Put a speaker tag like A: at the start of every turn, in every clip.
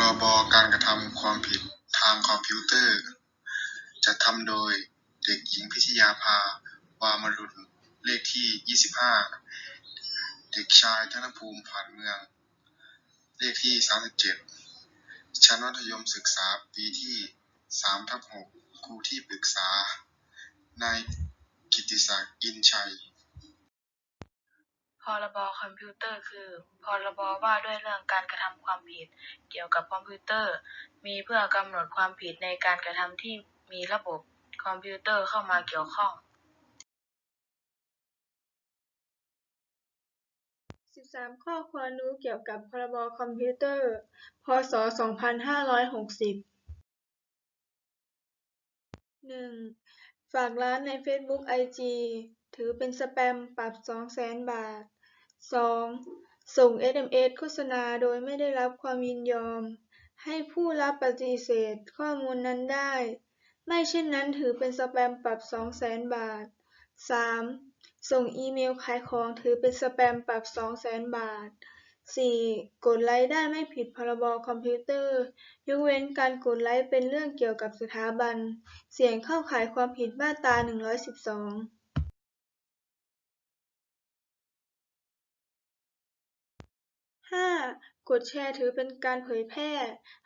A: รบ การกระทำความผิดทางคอมพิวเตอร์จัดทำโดยเด็กหญิงพิชยาภา วามรุณเลขที่ 25 เด็กชายธนภูมิผ่านเมือง เลขที่ 37 ชั้นมัธยมศึกษาปีที่3ทับ6ครูที่ปรึกษา นายกิติศักดิ์อินชัย
B: พรบคอมพิวเตอร์คือ พรบว่าด้วยเรื่องการกระทำความผิด เกี่ยวกับคอมพิวเตอร์ มีเพื่อกำหนดความผิดในการกระทำที่มีระบบคอมพิวเตอร์เข้ามาเกี่ยวข้อง
C: 13 ข้อควรรู้เกี่ยวกับพรบคอมพิวเตอร์ พ.ศ.2560 1. ฝากร้านใน Facebook IG ถือเป็นสแปมปรับ 200,000 บาท 2. ส่ง SMS โฆษณาโดยไม่ได้รับความยินยอม ให้ผู้รับปฏิเสธข้อมูลนั้นได้ ไม่เช่นนั้นถือเป็นสแปมปรับ 200,000 บาท 3. ส่งอีเมลขายของถือเป็นสแปมปรับ 200,000 บาท 4. กดไลค์ได้ไม่ผิดพรบคอมพิวเตอร์ ยกเว้นการกดไลค์เป็นเรื่องเกี่ยวกับสถาบัน เสี่ยงเข้าขายความผิดมาตรา 112 5. กดแชร์ถือเป็นการเผยแพร่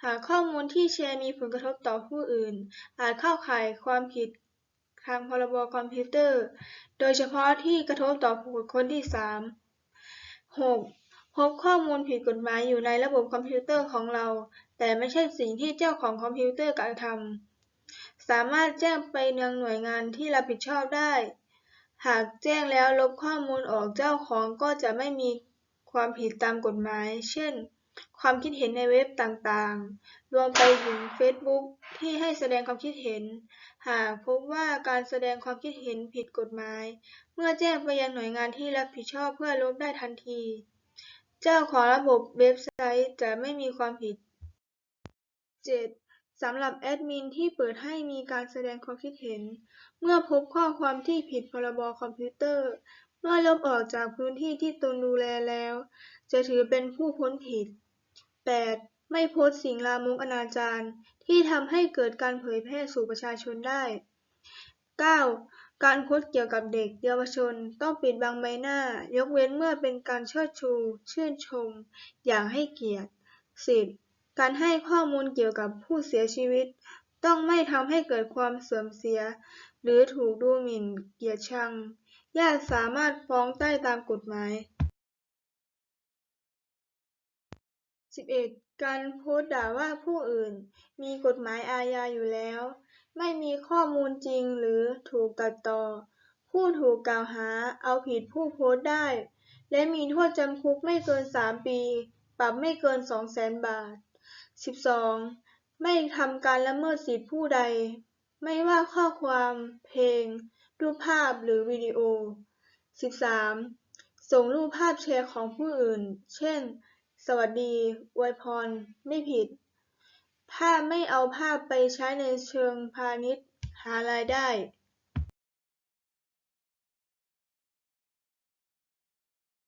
C: หากข้อมูลที่แชร์มีผลกระทบต่อผู้อื่น อาจเข้าข่ายความผิดทางพรบคอมพิวเตอร์ โดยเฉพาะที่กระทบต่อบุคคลที่ 3 6. พบข้อมูลผิดกฎหมายอยู่ในระบบคอมพิวเตอร์ของเรา แต่ไม่ใช่สิ่งที่เจ้าของคอมพิวเตอร์กระทำสามารถแจ้งไปยังหน่วยงานที่รับผิดชอบได้ หากแจ้งแล้วลบข้อมูลออกเจ้าของก็จะไม่มี ความผิดตามกฎหมาย เช่น ความคิดเห็นในเว็บต่างๆ รวมไปถึง Facebook ที่ให้แสดงความคิดเห็น หากพบว่าการแสดงความคิดเห็นผิดกฎหมาย เมื่อแจ้งไปยังหน่วยงานที่รับผิดชอบเพื่อลบได้ทันที เจ้าของระบบเว็บไซต์จะไม่มีความผิด 7. สำหรับแอดมินที่เปิดให้มีการแสดงความคิดเห็น เมื่อพบข้อความที่ผิดพรบคอมพิวเตอร์ มื่อลบออกจากพื้นที่ที่ตนดูแลแล้ว จะถือเป็นผู้พ้นผิด 8. ไม่โพสต์สิ่งลามกอนาจารที่ทำให้เกิดการเผยแพร่สู่ประชาชนได้ 9. การโพสต์เกี่ยวกับเด็กเยาวชนต้องปิดบังใบหน้า ยกเว้นเมื่อเป็นการเชิดชู ชื่นชม อย่างให้เกียรติ 10. การให้ข้อมูลเกี่ยวกับผู้เสียชีวิต ต้องไม่ทำให้เกิดความเสื่อมเสีย หรือถูกดูหมิ่นเกียดชัง ญาติสามารถฟ้องได้ตามกฎหมาย 11. การโพสต์ด่าว่าผู้อื่น มีกฎหมายอาญาอยู่แล้ว ไม่มีข้อมูลจริงหรือถูกตัดต่อ ผู้ถูกกล่าวหาเอาผิดผู้โพสต์ได้ และมีโทษจำคุกไม่เกิน3ปี ปรับไม่เกิน200,000บาท 12. ไม่ทำการละเมิดสิทธิผู้ใด ไม่ว่าข้อความ เพลง รูปภาพหรือวิดีโอ 13. ส่งรูปภาพแชร์ของผู้อื่น เช่น สวัสดีอวยพร ไม่ผิดภาพไม่เอาภาพไปใช้ในเชิงพาณิชย์หารายได้